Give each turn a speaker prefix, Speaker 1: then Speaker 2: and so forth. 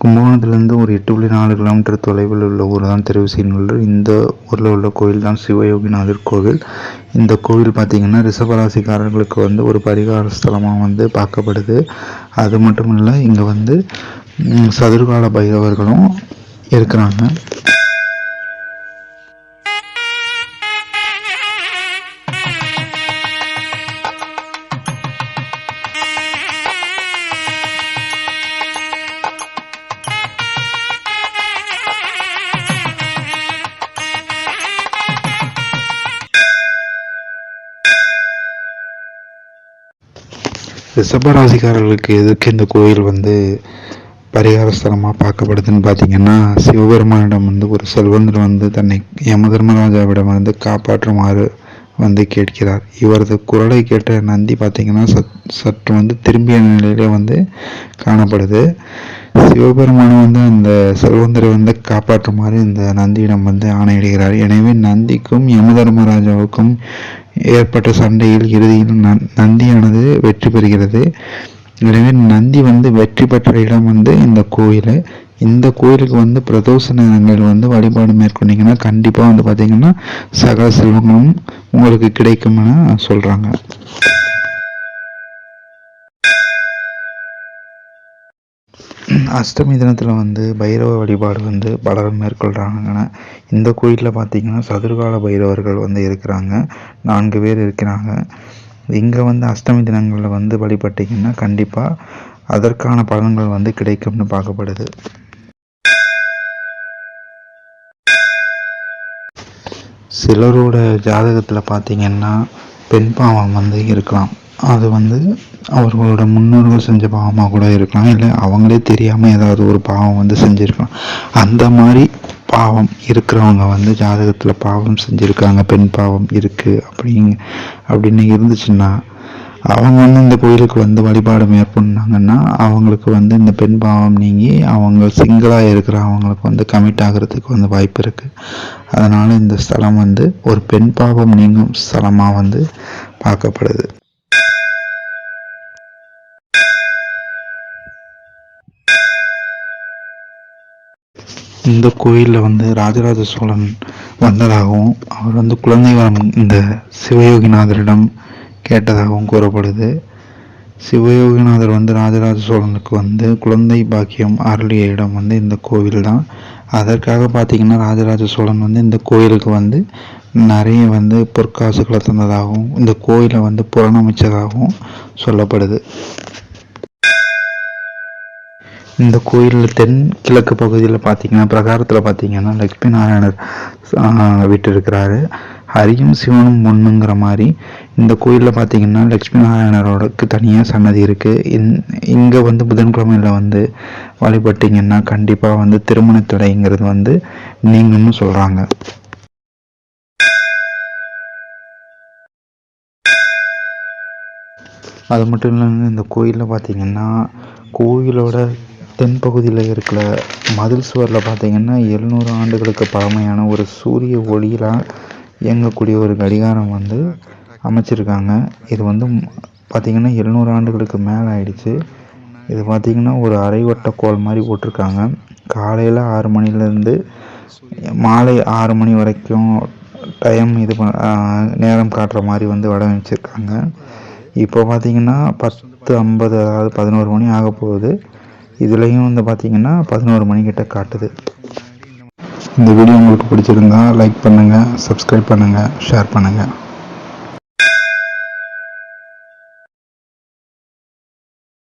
Speaker 1: கும்பகோணத்துலேருந்து ஒரு எட்டு புள்ளி நாலு கிலோமீட்டர் தொலைவில் உள்ள ஊர் தான் திருவிசைநல்லூர் இந்த ஊரில் உள்ள கோயில் தான் சிவயோகிநாதர் கோவில். இந்த கோவில் பார்த்திங்கன்னா ரிஷபராசிக்காரர்களுக்கு வந்து ஒரு பரிகார ஸ்தலமாக வந்து பார்க்கப்படுது. அது மட்டும் இல்லை இங்கே வந்து சதுர்கால பைரவர்களும் இருக்கிறாங்க. ரிஷபராசிக்காரர்களுக்கு எதுக்கு இந்த கோயில் வந்து பரிகாரஸ்தலமாக பார்க்கப்படுதுன்னு பார்த்தீங்கன்னா சிவபெருமானிடம் வந்து ஒரு செல்வந்தர் வந்து தன்னை யமதர்மராஜாவிடம் வந்து காப்பாற்றுமாறு வந்து கேட்கிறார். இவரது குரலை கேட்ட நந்தி பார்த்தீங்கன்னா சத் சற்று வந்து திரும்பிய நிலையிலே வந்து காணப்படுது. சிவபெருமான் வந்து அந்த செல்வந்தரை வந்து காப்பாற்றுமாறு இந்த நந்தியிடம் வந்து ஆணையிடுகிறார். எனவே நந்திக்கும் யமதர்மராஜாவுக்கும் ஏற்பட்ட சண்டையில் இறுதியில் நந்- நந்தியானது வெற்றி பெறுகிறது. எனவே நந்தி வந்து வெற்றி பெற்ற இடம் வந்து இந்த கோயில். இந்த கோயிலுக்கு வந்து பிரதோஷ நேரங்களில் வந்து வழிபாடு மேற்கொண்டீங்கன்னா கண்டிப்பாக வந்து பார்த்தீங்கன்னா சகல செல்வங்களும் உங்களுக்கு கிடைக்கும்னு சொல்கிறாங்க அஷ்டமி தினத்தில் வந்து பைரவ வழிபாடு வந்து பலரும் மேற்கொள்கிறாங்க இந்த கோயிலில் பார்த்தீங்கன்னா சதுர்கால பைரவர்கள் வந்து இருக்கிறாங்க. நான்கு பேர் இருக்கிறாங்க. இங்கே வந்து அஷ்டமி தினங்களில் வந்து வழிபட்டிங்கன்னா கண்டிப்பாக அதற்கான பலன்கள் வந்து கிடைக்கும்னு பார்க்கப்படுது. சிலரோட ஜாதகத்தில் பார்த்தீங்கன்னா பெண் பாவம் வந்து இருக்கலாம். அது வந்து அவர்களோட முன்னோர்கள் செஞ்ச பாவமாக கூட இருக்கலாம். இல்லை அவங்களே தெரியாமல் ஏதாவது ஒரு பாவம் வந்து செஞ்சுருக்கலாம். அந்த மாதிரி பாவம் இருக்கிறவங்க வந்து ஜாதகத்தில் பாவம் செஞ்சுருக்காங்க பெண் பாவம் இருக்குது அப்படிங்க அப்படின்னு இருந்துச்சுன்னா அவங்க வந்து இந்த கோயிலுக்கு வந்து வழிபாடு மேற்கொண்டாங்கன்னா அவங்களுக்கு வந்து இந்த பெண் பாவம் நீங்கி அவங்க சிங்கிளாக இருக்கிற அவங்களுக்கு வந்து கமிட் ஆகிறதுக்கு வந்து வாய்ப்பு இருக்குது அதனால் இந்த ஸ்தலம் வந்து ஒரு பெண் பாவம் நீங்கும் ஸ்தலமாக வந்து பார்க்கப்படுது. இந்த கோயிலில் வந்து ராஜராஜ சோழன் வந்ததாகவும் அவர் வந்து குழந்தை வரம் இந்த சிவயோகிநாதரிடம் கேட்டதாகவும் கூறப்படுது. சிவயோகிநாதர் வந்து ராஜராஜ சோழனுக்கு வந்து குழந்தை பாக்கியம் அருளிய இடம் வந்து இந்த கோவில் தான் அதற்காக பார்த்தீங்கன்னா ராஜராஜ சோழன் வந்து இந்த கோயிலுக்கு வந்து நிறைய வந்து பொற்காசுகளை தந்ததாகவும் இந்த கோயிலை வந்து புறணமைச்சதாகவும் சொல்லப்படுது. இந்த கோயிலில் தென் கிழக்கு பகுதியில் பார்த்தீங்கன்னா பிரகாரத்தில் பார்த்தீங்கன்னா லக்ஷ்மி நாராயணர் விட்டு இருக்கிறாரு ஹரியும் சிவனும் ஒன்றுங்கிற மாதிரி இந்த கோயிலில் பார்த்தீங்கன்னா லக்ஷ்மி நாராயணரோடக்கு தனியாக சன்னதி இருக்குது இந் இங்கே வந்து புதன்கிழமையில் வந்து வழிபட்டீங்கன்னா கண்டிப்பாக வந்து திருமண தடைங்கிறது வந்து நீங்கும்னு சொல்கிறாங்க அது மட்டும் இல்லைங்க இந்த கோயிலில் பார்த்தீங்கன்னா கோயிலோட தென்பகுதியில் இருக்கிற மதில் சுவரில் பார்த்தீங்கன்னா எழுநூறு ஆண்டுகளுக்கு பழமையான ஒரு சூரிய ஒளியில் இயங்கக்கூடிய ஒரு கடிகாரம் வந்து அமைச்சிருக்காங்க. இது வந்து பார்த்திங்கன்னா எழுநூறு ஆண்டுகளுக்கு மேலே ஆயிடுச்சு. இது பார்த்திங்கன்னா ஒரு அரைவட்ட கோல் மாதிரி போட்டிருக்காங்க. காலையில் ஆறு மணிலேருந்து மாலை ஆறு மணி வரைக்கும் டைம் இது நேரம் காட்டுற மாதிரி வந்து வடிவமைச்சிருக்காங்க. இப்போ பார்த்திங்கன்னா பத்து ஐம்பது அதாவது பதினோரு மணி ஆக போகுது இதுலேயும் வந்து பார்த்தீங்கன்னா பதினோரு மணிக்கிட்ட காட்டுது. இந்த வீடியோ உங்களுக்கு பிடிச்சிருந்தா லைக் பண்ணுங்கள் சப்ஸ்கிரைப் பண்ணுங்கள் ஷேர் பண்ணுங்கள்